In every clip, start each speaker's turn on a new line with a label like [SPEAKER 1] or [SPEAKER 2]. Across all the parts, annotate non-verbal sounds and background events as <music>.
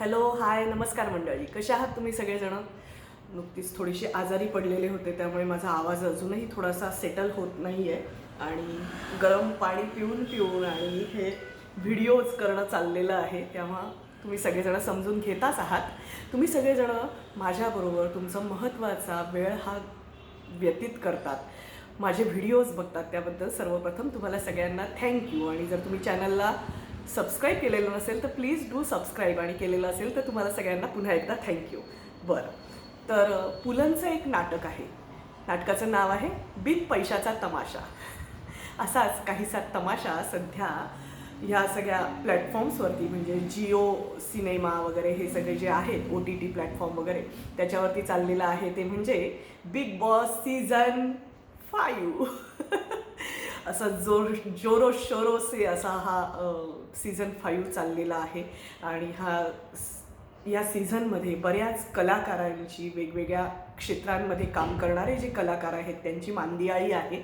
[SPEAKER 1] Hello hi नमस्कार मंडळी. कशा आहात तुम्ही सगळेजण? नुकतीच थोडीशी आजारी पडलेले होते त्यामुळे माझा आवाज अजूनही थोडासा सेटल होत नाही आहे आणि गरम पाणी पिऊन पिऊन आणि हे व्हिडिओज करणं चाललेलं आहे तेव्हा तुम्ही सगळेजण समजून घेताच आहात. तुम्ही सगळेजण माझ्याबरोबर तुमचा महत्त्वाचा वेळ हा व्यतीत करतात. माझे व्हिडिओज बघतात त्याबद्दल सर्वप्रथम तुम्हाला सगळ्यांना थँक्यू आणि जर तुम्ही चॅनलला सबस्क्राईब केलेलं नसेल तर प्लीज डू सबस्क्राईब आणि केलेलं असेल तर तुम्हाला सगळ्यांना पुन्हा एकदा थँक्यू बरं. तर पुलंचं एक नाटक आहे. नाटकाचं नाव आहे बिन पैशाचा तमाशा. <laughs> असाच काहीसा तमाशा सध्या ह्या सगळ्या प्लॅटफॉर्म्सवरती म्हणजे जिओ सिनेमा वगैरे हे सगळे जे आहेत ओ टी टी प्लॅटफॉर्म वगैरे त्याच्यावरती चाललेलं आहे ते म्हणजे बिग बॉस सीझन फायू <laughs> असा जोर जोरो शोरो से असा हा सीझन फाईव्ह चाललेला आहे. आणि हा या सीझनमध्ये बऱ्याच कलाकारांची वेगवेगळ्या क्षेत्रांमध्ये काम करणारे जे कलाकार आहेत त्यांची मांदियाळी आहे.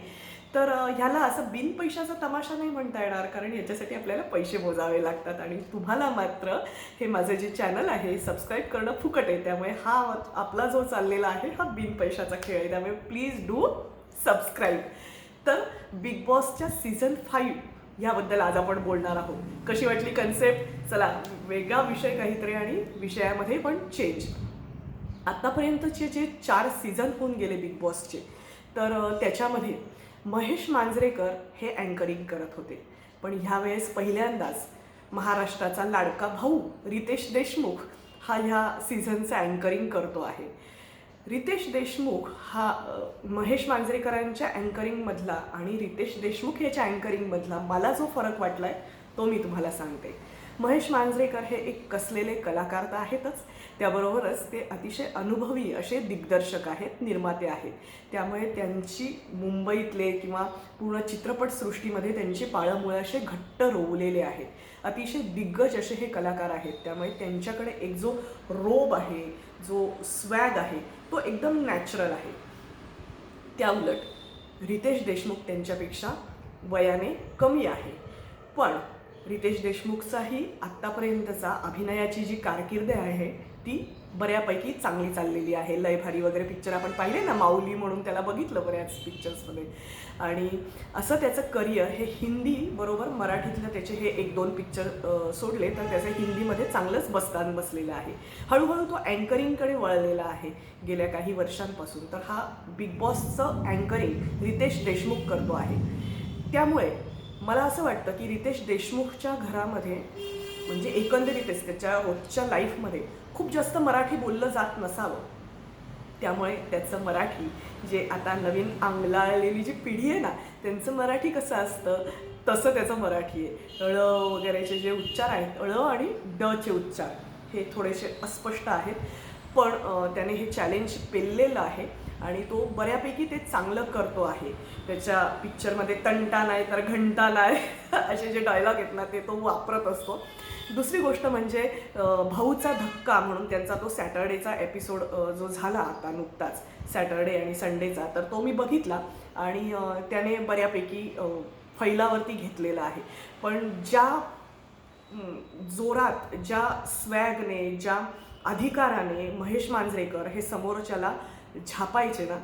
[SPEAKER 1] तर ह्याला असं बिन पैशाचा तमाशा नाही म्हणता येणार कारण याच्यासाठी आपल्याला पैसे मोजावे लागतात. आणि तुम्हाला मात्र हे माझं जे चॅनल आहे सबस्क्राईब करणं फुकट आहे. त्यामुळे हा आपला जो चाललेला आहे हा बिन पैशाचा खेळ आहे. त्यामुळे प्लीज डू सबस्क्राईब तर बिग बॉसच्या सीझन फाईव्ह ह्याबद्दल आज आपण बोलणार आहोत. कशी वाटली कन्सेप्ट चला वेगळा विषय काहीतरी आणि विषयामध्ये पण चेंज आत्तापर्यंतचे जे चार सीझन होऊन गेले बिग बॉसचे तर त्याच्यामध्ये महेश मांजरेकर हे अँकरिंग करत होते. पण ह्यावेळेस पहिल्यांदाच महाराष्ट्राचा लाडका भाऊ रितेश देशमुख हा ह्या सीझनचं अँकरिंग करतो आहे. रितेश देशमुख हा महेश मांजरेकरांच्या अँकरिंगमधला आणि रितेश देशमुख याच्या अँकरिंगमधला मला जो फरक वाटला आहे तो मी तुम्हाला सांगते. महेश मांजरेकर हे एक कसलेले कलाकार तर आहेतच त्याबरोबरच ते अतिशय अनुभवी असे दिग्दर्शक आहेत निर्माते आहेत. त्यामुळे त्यांची मुंबईतले किंवा पूर्ण चित्रपटसृष्टीमध्ये त्यांची पाळंमुळं असे घट्ट रोवलेले आहेत. अतिशय दिग्गज असे हे कलाकार आहेत. त्यामुळे त्यांच्याकडे एक जो रोब आहे जो स्वॅग आहे तो एकदम नॅचरल आहे. त्या उलट रितेश देशमुख त्यांच्यापेक्षा वयाने कमी आहे. पण रितेश देशमुखचाही आत्तापर्यंतचा अभिनयाची जी कारकिर्द आहे ती बऱ्यापैकी चांगली चाललेली आहे. लय भारी वगैरे पिक्चर आपण पाहिले ना माऊली म्हणून त्याला बघितलं बऱ्याच पिक्चर्समध्ये आणि असं त्याचं करिअर हे हिंदी बरोबर मराठीतलं त्याचे हे एक दोन पिक्चर सोडले तर त्याचं हिंदीमध्ये चांगलंच बसतान बसलेलं आहे. हळूहळू तो अँकरिंगकडे वळलेला आहे गेल्या काही वर्षांपासून. तर हा बिग बॉसचं अँकरिंग रितेश देशमुख करतो आहे. त्यामुळे मला असं वाटतं की रितेश देशमुखच्या घरामध्ये म्हणजे एकंदरीतच त्याच्या रोजच्या लाईफमध्ये खूप जास्त मराठी बोललं जात नसावं. त्यामुळे त्याचं मराठी जे आता नवीन आंगलाळलेली जी पिढी आहे ना त्यांचं मराठी कसं असतं तसं त्याचं मराठी आहे. ळ वगैरेचे जे उच्चार आहेत ळ आणि डचे उच्चार हे थोडेसे अस्पष्ट आहेत. पण त्याने हे चॅलेंज पेललेलं आहे आणि तो बऱ्यापैकी ते चांगलं करतो आहे. त्याच्या पिक्चरमध्ये तंटा नाही तर घंटा नाही <laughs> असे जे डायलॉग आहेत ना ते तो वापरत असतो. दुसरी गोष्ट म्हणजे भाऊचा धक्का म्हणून त्यांचा तो सॅटर्डेचा एपिसोड जो झाला आता नुकताच सॅटर्डे आणि संडेचा तर तो मी बघितला आणि त्याने बऱ्यापैकी फैलावरती घेतलेला आहे. पण ज्या जोरात ज्या स्वॅगने ज्या अधिकाराने महेश मांजरेकर हे समोरच्याला झापायचे ना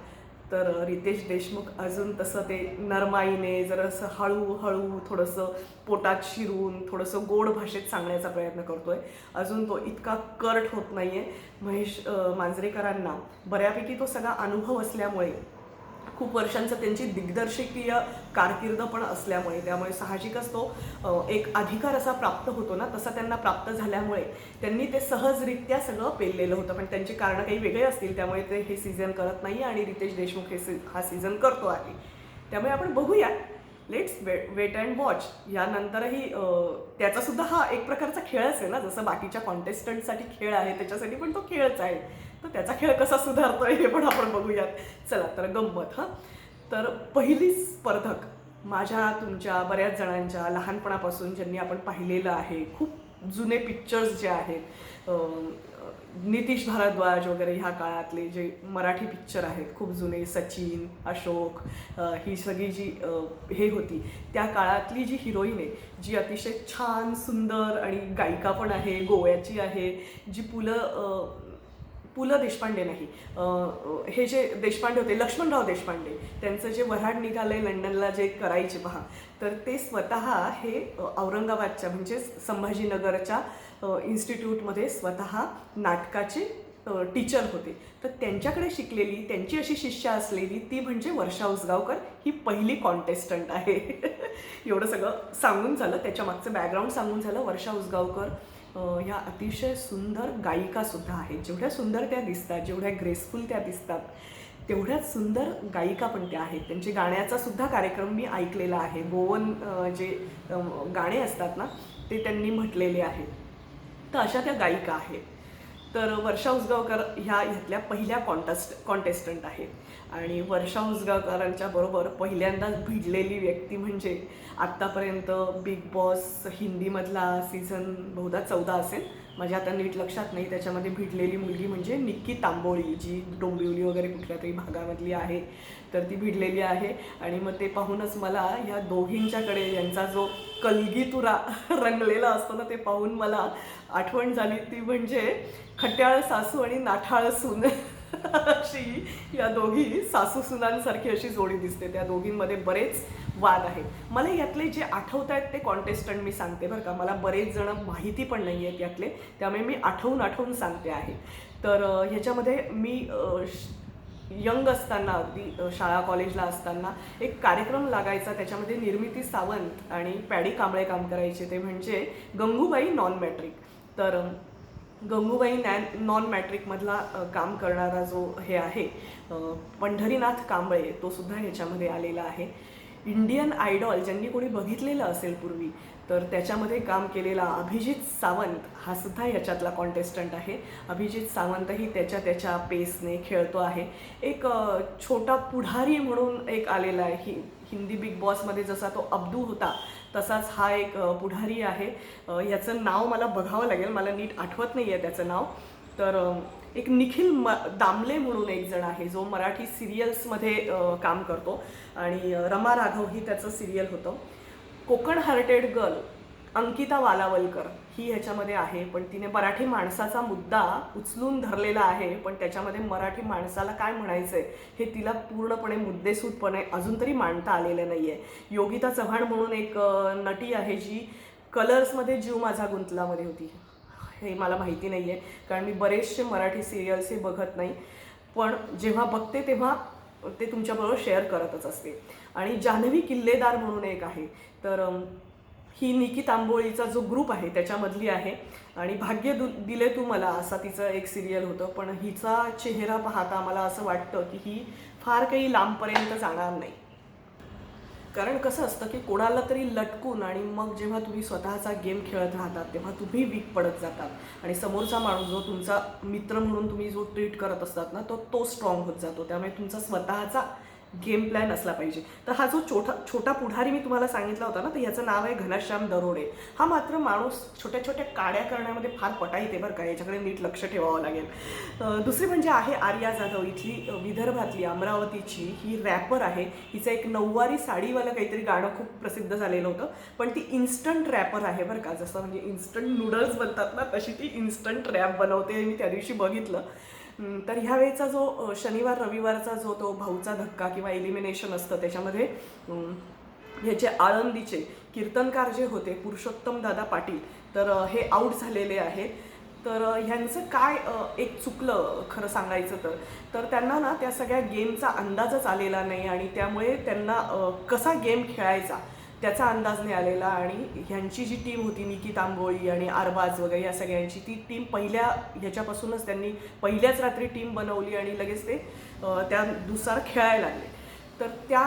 [SPEAKER 1] तर रितेश देशमुख अजून तसं ते नरमाईने जरासं हळूहळू थोडंसं पोटात शिरून थोडंसं गोड भाषेत सांगण्याचा प्रयत्न करतोय. अजून तो इतका कर्ट होत नाहीये. महेश मांजरेकरांना बऱ्यापैकी तो सगळा अनुभव असल्यामुळे खूप वर्षांचं त्यांची दिग्दर्शकीय कारकीर्द पण असल्यामुळे त्यामुळे साहजिकच तो एक अधिकार असा प्राप्त होतो ना तसा त्यांना प्राप्त झाल्यामुळे त्यांनी ते सहजरित्या सगळं पेललेलं होतं. पण त्यांची कारणं काही वेगळे असतील त्यामुळे ते हे सीझन करत नाही आणि रितेश देशमुख हे सी हा सीझन करतो आहे. त्यामुळे आपण बघूया let's wait wait and watch यानंतरही त्याचासुद्धा हा एक प्रकारचा खेळच आहे ना जसं बाकीच्या कॉन्टेस्टंटसाठी खेळ आहे त्याच्यासाठी पण तो खेळच आहे. तर त्याचा खेळ कसा सुधारतोय हे पण आपण बघूयात. चला तर गंमत हां. तर पहिली स्पर्धक माझ्या तुमच्या बऱ्याच जणांच्या लहानपणापासून ज्यांनी आपण पाहिलेलं आहे खूप जुने पिक्चर्स जे आहेत नितीश भारद्वाज वगैरे ह्या काळातले जे मराठी पिक्चर आहेत खूप जुने सचिन अशोक ही सगळी जी हे होती त्या काळातली जी हिरोईन आहे जी अतिशय छान सुंदर आणि गायिका पण आहे गोव्याची आहे जी पु पु ल देशपांडे नाही. हे जे देशपांडे होते लक्ष्मणराव देशपांडे त्यांचं जे वऱ्हाड निघालंय लंडनला जे करायचे पहा तर ते स्वतः हे औरंगाबादच्या म्हणजे संभाजीनगरच्या इन्स्टिट्यूटमध्ये स्वतः नाटकाचे टीचर होते. तर त्यांच्याकडे शिकलेली त्यांची अशी शिष्या असलेली ती म्हणजे वर्षा उसगावकर ही पहिली कॉन्टेस्टंट आहे. <laughs> एवढं सगळं सांगून झालं त्याच्या मागचं बॅकग्राऊंड सांगून झालं वर्षा उसगावकर. ह्या अतिशय सुंदर गायिका सुद्धा आहेत. जेवढ्या सुंदर त्या दिसतात जेवढ्या ग्रेसफुल त्या दिसतात तेवढ्याच सुंदर गायिका पण त्या आहेत. त्यांचे गाण्याचा सुद्धा कार्यक्रम मी ऐकलेला आहे. गोवन जे गाणे असतात ना ते त्यांनी म्हटलेले आहेत. तर अशा त्या गायिका आहेत. तर वर्षा उसगावकर ह्या ह्यातल्या पहिल्या कॉन्टेस्ट कॉन्टेस्टंट आहेत. आणि वर्षा उसगावकरांच्या बरोबर पहिल्यांदाच भिडलेली व्यक्ती म्हणजे आत्तापर्यंत बिग बॉस हिंदीमधला सीझन बहुधा चौदा असेल. माझ्या आता नीट लक्षात नाही त्याच्यामध्ये भिडलेली मुलगी म्हणजे निक्की तांबोळी जी डोंबिवली वगैरे कुठल्या तरी भागामधली आहे. तर ती भिडलेली आहे आणि मग ते पाहूनच मला ह्या दोघींच्याकडे यांचा जो कलगीतुरा रंगलेला असतो ना ते पाहून मला आठवण झाली ती म्हणजे खट्याळ सासू आणि नाठाळ सून. अशी या दोघी सासू सुनांसारखी अशी जोडी दिसते. त्या दोघींमध्ये बरेच वाद आहेत. मला यातले जे आठवत आहेत ते कॉन्टेस्टंट मी सांगते बरं का. मला बरेच जण माहिती पण नाही आहेत यातले. त्यामुळे मी आठवून आठवून सांगते आहे. तर ह्याच्यामध्ये मी श- यंग असताना अगदी शाळा कॉलेजला असताना एक कार्यक्रम लागायचा. त्याच्यामध्ये निर्मिती सावंत आणि पॅडी कांबळे काम करायचे. ते म्हणजे गंगूबाई नॉन मॅट्रिक. तर गंगूबाई नॅन नॉन मॅट्रिकमधला काम करणारा जो हे आहे पंढरीनाथ कांबळे तो सुद्धा ह्याच्यामध्ये आलेला आहे. इंडियन आयडॉल ज्यांनी कोणी बघितलेलं असेल पूर्वी तर त्याच्यामध्ये काम केलेला अभिजित सावंत हा सुद्धा याच्यातला कॉन्टेस्टंट आहे. अभिजित सावंतही त्याच्या त्याच्या पेसने खेळतो आहे. एक छोटा पुढारी म्हणून एक आलेला आहे. हि हिंदी बिग बॉसमध्ये जसा तो अब्दू होता तसाच हा एक पुढारी आहे. याचं नाव मला बघावं लागेल. मला नीट आठवत नाही आहे त्याचं नाव. तर एक निखिल म दामले म्हणून एक जण आहे जो मराठी सिरियल्समध्ये काम करतो. आणि रमा राघव ही त्याचं सिरियल होतं. कोकण हार्टेड गर्ल अंकिता वालावलकर ही ह्याच्यामध्ये आहे पण तिने मराठी माणसाचा मुद्दा उचलून धरलेला आहे पण त्याच्यामध्ये मराठी माणसाला काय म्हणायचं आहे हे तिला पूर्णपणे मुद्देसूदपणे अजून तरी मांडता आलेलं नाही आहे योगिता चव्हाण म्हणून एक नटी आहे जी कलर्समध्ये जीव माझा गुंतलामध्ये होती. हे मला माहिती नाही आहे कारण मी बरेचसे मराठी सिरियल्स हे बघत नाही. पण जेव्हा बघते तेव्हा ते तुमच्याबरोबर शेअर करतच असते. आणि जान्हवी किल्लेदार म्हणून एक आहे. तर ही निकी तांबोळीचा जो ग्रुप आहे त्याच्यामधली आहे. आणि भाग्य दु दिले तू मला असा तिचं एक सिरियल होतं. पण हिचा चेहरा पाहता मला असं वाटतं की ही फार काही लांबपर्यंत जाणार नाही. कारण कसं असतं की कोणाला तरी लटकून आणि मग जेव्हा तुम्ही स्वतःचा गेम खेळत राहतात तेव्हा तुम्ही वीक पडत जातात. आणि समोरचा माणूस जो तुमचा मित्र म्हणून तुम्ही जो ट्रीट करत असतात ना तो तो स्ट्रॉंग होत जातो. त्यामुळे तुमचा स्वतःचा गेम प्लॅन असला पाहिजे. तर हा जो छोटा छोटा पुढारी मी तुम्हाला सांगितला होता ना तर ह्याचं नाव आहे घनश्याम दरोडे. हा मात्र माणूस छोट्या छोट्या काड्या करण्यामध्ये फार पटाईत ते बरं का याच्याकडे नीट लक्ष ठेवावं लागेल. दुसरी म्हणजे आहे आर्या जाधव. इथली विदर्भातली अमरावतीची ही रॅपर आहे. हिचं एक नऊवारी साडीवालं काहीतरी गाणं खूप प्रसिद्ध झालेलं होतं. पण ती इन्स्टंट रॅपर आहे बरं का जसं म्हणजे इन्स्टंट नूडल्स बनतात ना तशी ती इन्स्टंट रॅप बनवते मी त्या दिवशी बघितलं. तर ह्या वेळेचा जो शनिवार रविवारचा जो तो भाऊचा धक्का किंवा एलिमिनेशन असतं त्याच्यामध्ये ह्याचे आळंदीचे कीर्तनकार जे होते पुरुषोत्तम दादा पाटील तर हे आऊट झालेले आहेत. तर ह्यांचं काय एक चुकलं खरं सांगायचं तर? तर त्यांना ना त्या सगळ्या गेमचा अंदाजच आलेला नाही आणि त्यामुळे त्यांना कसा गेम खेळायचा त्याचा अंदाज नाही आलेला आणि ह्यांची जी टीम होती निकी तांबोळी आणि आरबाज वगैरे या सगळ्यांची ती टीम पहिल्या ह्याच्यापासूनच त्यांनी पहिल्याच रात्री टीम बनवली आणि लगेच ते त्यानुसार खेळायला लागले. तर त्या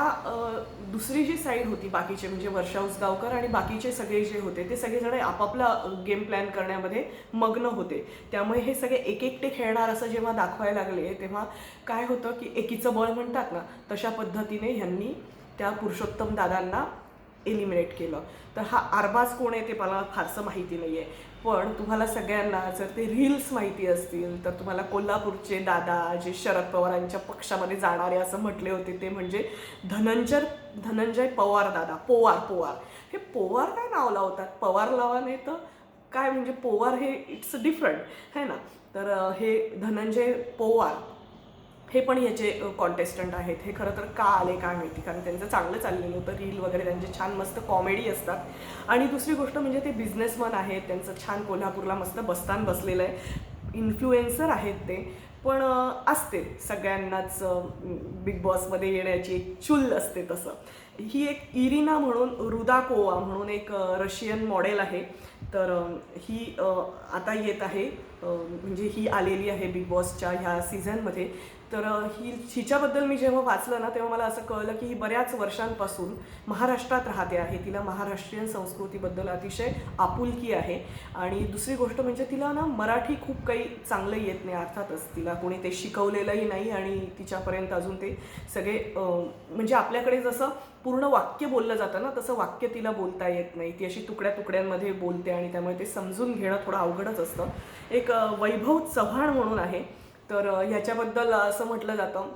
[SPEAKER 1] दुसरी जी साईड होती बाकीचे म्हणजे वर्षा उसगावकर आणि बाकीचे सगळे जे होते ते सगळेजण आपापला गेम प्लॅन करण्यामध्ये मग्न होते. त्यामुळे हे सगळे एक एकटे खेळणार असं जेव्हा दाखवायला लागले तेव्हा काय होतं की एकीचं बळ म्हणतात ना तशा पद्धतीने ह्यांनी त्या पुरुषोत्तम दादांना एलिमिनेट केलं. तर हा आरबाज कोण आहे ते मला फारसं माहिती नाही आहे पण तुम्हाला सगळ्यांना जर ते रील्स माहिती असतील तर तुम्हाला कोल्हापूरचे दादा जे शरद पवारांच्या पक्षामध्ये जाणारे असं म्हटले होते ते म्हणजे धनंजय धनंजय पवार दादा पोवार पोवार. हे पोवार काय नाव लावतात? पवार लावाने तर काय म्हणजे पोवार हे इट्स डिफरंट है ना? तर हे धनंजय पोवार हे पण याचे कॉन्टेस्टंट आहेत हे खरं तर का आले काय माहिती? कारण त्यांचं चांगलं चाललेलं होतं रील वगैरे त्यांचे छान मस्त कॉमेडी असतात. आणि दुसरी गोष्ट म्हणजे ते बिझनेसमन आहेत त्यांचं छान कोल्हापूरला मस्त बस्तान बसलेलं आहे. इन्फ्लुएन्सर आहेत ते पण असते सगळ्यांनाच बिग बॉसमध्ये येण्याची एक चुल असते तसं. ही एक इरिना म्हणून रुदाकोवा म्हणून एक रशियन मॉडेल आहे. तर ही आता येत आहे. म्हणजे ही आलेली आहे बिग बॉसच्या ह्या सीझनमध्ये तर ही हिच्याबद्दल मी जेव्हा वाचलं ना तेव्हा मला असं कळलं की ही बऱ्याच वर्षांपासून महाराष्ट्रात राहते आहे. तिला महाराष्ट्रीयन संस्कृतीबद्दल अतिशय आपुलकी आहे. आणि दुसरी गोष्ट म्हणजे तिला ना मराठी खूप काही चांगलं येत नाही अर्थातच. तिला कोणी ते शिकवलेलंही नाही आणि तिच्यापर्यंत अजून ते सगळे म्हणजे आपल्याकडे जसं पूर्ण वाक्य बोललं जातं ना तसं वाक्य तिला बोलता येत नाही. ती अशी तुकड्या तुकड्यांमध्ये बोलते आणि त्यामुळे ते समजून घेणं थोडं अवघडच असतं. एक वैभव चव्हाण म्हणून आहे. तर ह्याच्याबद्दल असं म्हटलं जातं.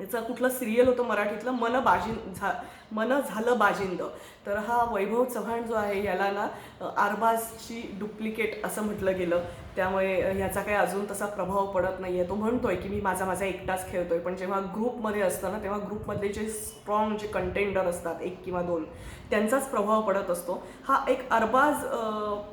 [SPEAKER 1] याचं कुठलं सिरियल होतं मराठीतलं मन बाजी झा मन झालं बाजिंद. तर हा वैभव चव्हाण जो आहे याला ना अं, आरबाजची डुप्लिकेट असं म्हटलं गेलं. त्यामुळे ह्याचा काही अजून तसा प्रभाव पडत नाही आहे तो म्हणतोय की मी माझा माझा एकटाच खेळतोय पण जेव्हा ग्रुपमध्ये असतं ना तेव्हा ग्रुपमधले जे स्ट्रॉंग जे कंटेंडर असतात एक किंवा दोन त्यांचाच प्रभाव पडत असतो. हा एक अरबाज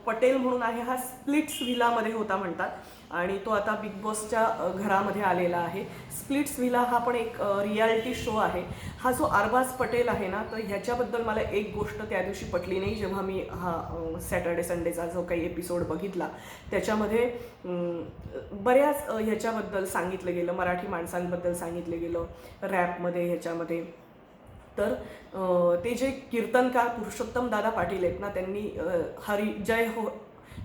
[SPEAKER 1] पटेल म्हणून आहे हा स्प्लिट्स व्हिलामध्ये होता म्हणतात. आणि तो आता बिग बॉसच्या घरामध्ये आलेला आहे. स्प्लिट्स व्हिला हा पण एक रियालिटी शो आहे. हा जो अरबाज पटेल आहे ना तर ह्याच्याबद्दल मला एक गोष्ट त्या दिवशी पटली नाही. जेव्हा मी हा सॅटर्डे संडेचा जो काही एपिसोड बघितला त्याच्यामध्ये बऱ्याच ह्याच्याबद्दल सांगितलं गेलं. मराठी माणसांबद्दल सांगितलं गेलं. रॅपमध्ये ह्याच्यामध्ये. तर ते जे कीर्तनकार पुरुषोत्तम दादा पाटील आहेत ना त्यांनी हरी जय हो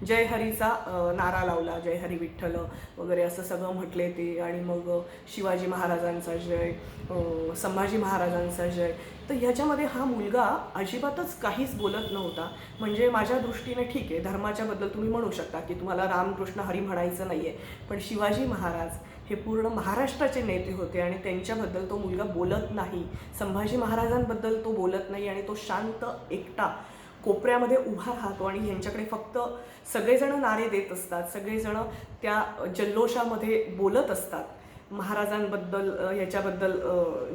[SPEAKER 1] जय हरीचा नारा लावला. जय हरी विठ्ठल वगैरे असं सगळं म्हटले ते. आणि मग शिवाजी महाराजांचा जय संभाजी महाराजांचा जय. तर ह्याच्यामध्ये हा मुलगा अजिबातच काहीच बोलत नव्हता. म्हणजे माझ्या दृष्टीने ठीक आहे. धर्माच्या बद्दल तुम्ही म्हणू शकता की तुम्हाला रामकृष्ण हरी म्हणायचं नाही आहे पण शिवाजी महाराज हे पूर्ण महाराष्ट्राचे नेते होते आणि त्यांच्याबद्दल तो मुलगा बोलत नाही. संभाजी महाराजांबद्दल तो बोलत नाही आणि तो शांत एकटा कोपऱ्यामध्ये उभा राहतो आणि ह्यांच्याकडे फक्त सगळेजण नारे देत असतात सगळेजण त्या जल्लोषामध्ये बोलत असतात. महाराजांबद्दल ह्याच्याबद्दल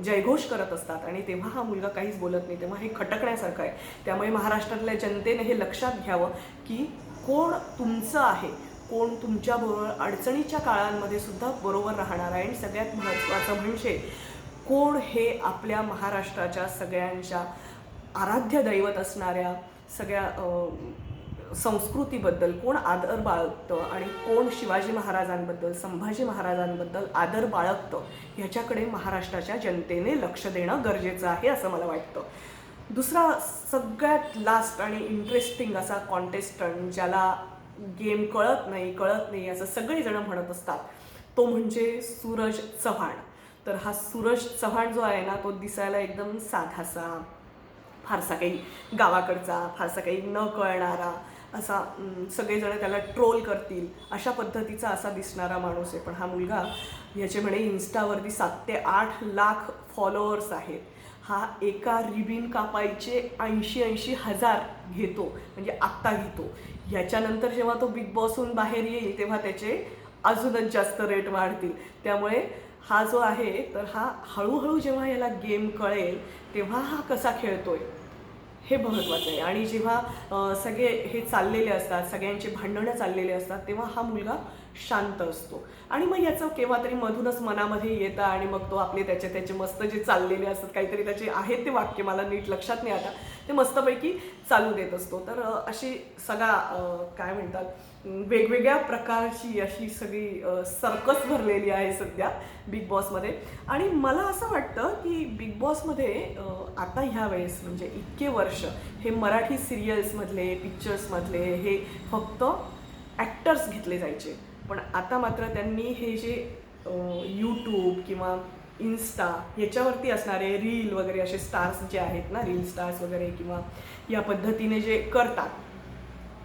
[SPEAKER 1] जयघोष करत असतात आणि तेव्हा हा मुलगा काहीच बोलत नाही तेव्हा हे खटकण्यासारखं आहे. त्यामुळे महाराष्ट्रातल्या जनतेने हे लक्षात घ्यावं की कोण तुमचं आहे कोण तुमच्याबरोबर अडचणीच्या काळांमध्ये सुद्धा बरोबर राहणार आहे. आणि सगळ्यात महत्त्वाचं म्हणजे कोण हे आपल्या महाराष्ट्राच्या सगळ्यांच्या आराध्य दैवत असणाऱ्या सगळ्या संस्कृतीबद्दल कोण आदर बाळगतं आणि कोण शिवाजी महाराजांबद्दल संभाजी महाराजांबद्दल आदर बाळगतं ह्याच्याकडे महाराष्ट्राच्या जनतेने लक्ष देणं गरजेचं आहे असं मला वाटतं. दुसरा सगळ्यात लास्ट आणि इंटरेस्टिंग असा कॉन्टेस्टंट ज्याला गेम कळत नाही कळत नाही असं सगळेजण म्हणत असतात तो म्हणजे सूरज चव्हाण. तर हा सूरज चव्हाण जो आहे ना तो दिसायला एकदम साधासा फारसा काही गावाकडचा फारसा काही न कळणारा असा सगळेजण त्याला ट्रोल करतील अशा पद्धतीचा असा दिसणारा माणूस आहे. पण हा मुलगा याचे म्हणे इन्स्टावरती सात ते आठ लाख फॉलोअर्स आहेत. हा एका रिबिन कापायचे ऐंशी ऐंशी हजार घेतो म्हणजे आत्ता घेतो. ह्याच्यानंतर जेव्हा तो बिग बॉसहून बाहेर येईल तेव्हा त्याचे अजूनच जास्त रेट वाढतील. त्यामुळे हा जो आहे तर हा हळूहळू जेव्हा याला गेम कळेल तेव्हा हा कसा खेळतोय? हे महत्त्वाचं आहे. आणि जेव्हा सगळे हे चाललेले असतात सगळ्यांचे भांडणं चाललेले असतात तेव्हा हा मुलगा शांत असतो. आणि मग याचं केव्हा तरी मधूनच मनामध्ये येतं आणि मग तो आपले त्याचे त्याचे मस्त जे चाललेले असतात काहीतरी त्याचे आहेत ते वाक्य मला नीट लक्षात नाही आता. ते मस्तपैकी चालू देत असतो. तर अशी सगळा काय म्हणतात वेगवेगळ्या प्रकारची अशी सगळी सर्कस भरलेली आहे सध्या बिग बॉसमध्ये आणि मला असं वाटतं की बिग बॉसमध्ये आता ह्या वेळेस म्हणजे इतके वर्ष हे मराठी सिरियल्समधले पिक्चर्समधले हे फक्त ॲक्टर्स घेतले जायचे. पण आता मात्र त्यांनी हे जे यूट्यूब किंवा इन्स्टा ह्याच्यावरती असणारे रील वगैरे असे स्टार्स जे आहेत ना रील स्टार्स वगैरे किंवा या पद्धतीने जे करतात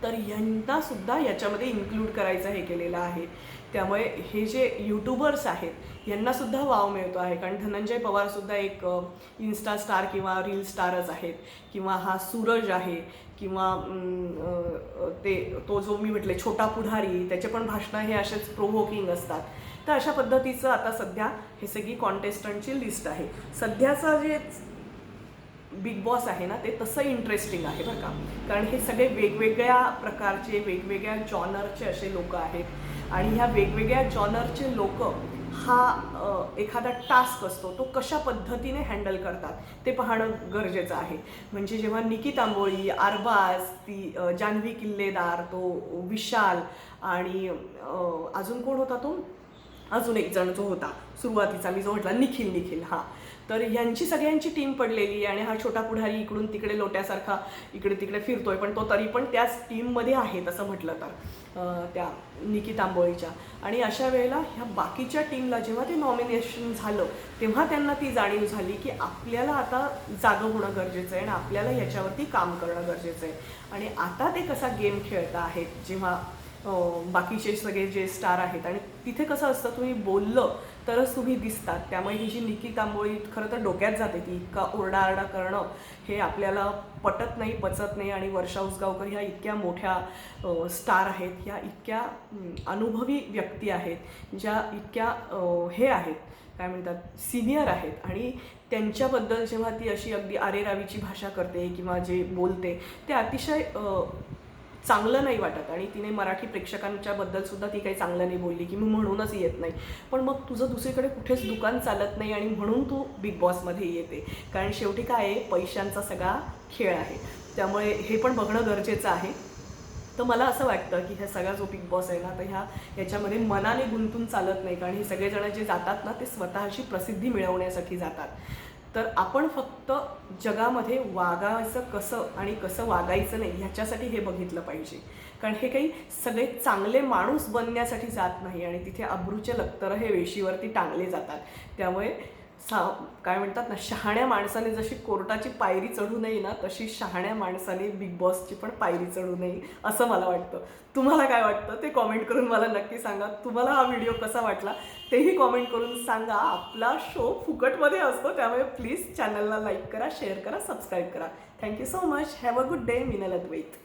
[SPEAKER 1] तर यांनासुद्धा याच्यामध्ये इन्क्लूड करायचं हे केलेलं आहे. त्यामुळे हे जे यूट्यूबर्स आहेत यांनासुद्धा वाव मिळतो आहे. कारण धनंजय पवारसुद्धा एक इन्स्टा स्टार किंवा रील स्टारच आहेत. किंवा हा सूरज आहे किंवा ते तो जो मी म्हटले छोटा पुढारी त्याचे पण भाषणं हे असेच प्रोव्होकिंग असतात. तर अशा पद्धतीचं आता सध्या हे सगळी कॉन्टेस्टंटची लिस्ट आहे. सध्याचं जे बिग बॉस आहे ना ते तसं इंटरेस्टिंग आहे बरं का. कारण हे सगळे वेगवेगळ्या प्रकारचे वेगवेगळ्या जॉनरचे असे लोक आहेत. आणि ह्या वेगवेगळ्या जॉनरचे लोक हा एखादा टास्क असतो तो कशा पद्धतीने हँडल करतात ते पाहणं गरजेचं आहे. म्हणजे जेव्हा निकी तांबोळी आरबाज ती जान्हवी किल्लेदार तो विशाल आणि अजून कोण होता तो? अजून एक जण जो होता सुरुवातीचा मी जो म्हटला निखिल निखिल हा. तर ह्यांची सगळ्यांची टीम पडलेली आहे आणि हा छोटा पुढारी इकडून तिकडे लोट्यासारखा इकडे तिकडे फिरतोय पण तो तरी पण त्याच टीममध्ये आहे तसं म्हटलं तर त्या निकी तांबोळीच्या आणि अशा वेळेला ह्या बाकीच्या टीमला जेव्हा ते नॉमिनेशन झालं तेव्हा त्यांना ती जाणीव झाली की आपल्याला आता जागं होणं गरजेचं आहे आणि आपल्याला याच्यावरती काम करणं गरजेचं आहे. आणि आता ते कसा गेम खेळता आहेत जेव्हा बाकीचे सगळे जे स्टार आहेत. आणि तिथे कसं असतं तुम्ही बोललं तरच तुम्ही दिसतात. त्यामुळे ही जी निकी तांबोळी खरं तर डोक्यात जाते की इतका ओरडाआरडा करणं हे आपल्याला पटत नाही पचत नाही. आणि वर्षा उसगावकर ह्या इतक्या मोठ्या स्टार आहेत. ह्या इतक्या अनुभवी व्यक्ती आहेत ज्या इतक्या हे आहेत. काय म्हणतात? सिनियर आहेत. आणि त्यांच्याबद्दल जेव्हा ती अशी अगदी आरेरावीची भाषा करते किंवा जे बोलते ते अतिशय चांगलं नाही वाटत आणि तिने मराठी प्रेक्षकांच्या बद्दल सुद्धा ती काही चांगलं नाही बोलली की मी म्हणूनच येत नाही. पण मग तुझं दुसरीकडे कुठेच दुकान चालत नाही आणि म्हणून तू बिग बॉसमध्ये येते. कारण शेवटी काय आहे? पैशांचा सगळा खेळ आहे. त्यामुळे हे पण बघणं गरजेचं आहे. तर मला असं वाटतं की ह्या सगळा जो बिग बॉस आहे ना तर ह्या याच्यामध्ये मनाने गुंतून चालत नाही. कारण हे सगळेजण जे जातात ना ते स्वतःची प्रसिद्धी मिळवण्यासाठी जातात. तर आपण फक्त जगामध्ये वागायचं कसं आणि कसं वागायचं नाही ह्याच्यासाठी हे बघितलं पाहिजे. कारण हे काही सगळे चांगले माणूस बनण्यासाठी जात नाही आणि तिथे अब्रूचे लक्तर हे वेशीवरती टांगले जातात. त्यामुळे सा काय म्हणतात ना शहाण्या माणसाने जशी कोर्टाची पायरी चढू नये ना तशी शहाण्या माणसाने बिग बॉसची पण पायरी चढू नये असं मला वाटतं. तुम्हाला काय वाटतं? ते कॉमेंट करून मला नक्की सांगा. तुम्हाला हा व्हिडिओ कसा वाटला? तेही कॉमेंट करून सांगा. आपला शो फुकटमध्ये असतो त्यामुळे प्लीज चॅनलला लाईक करा शेअर करा सबस्क्राईब करा. Thank you so much have a good day Minal Advait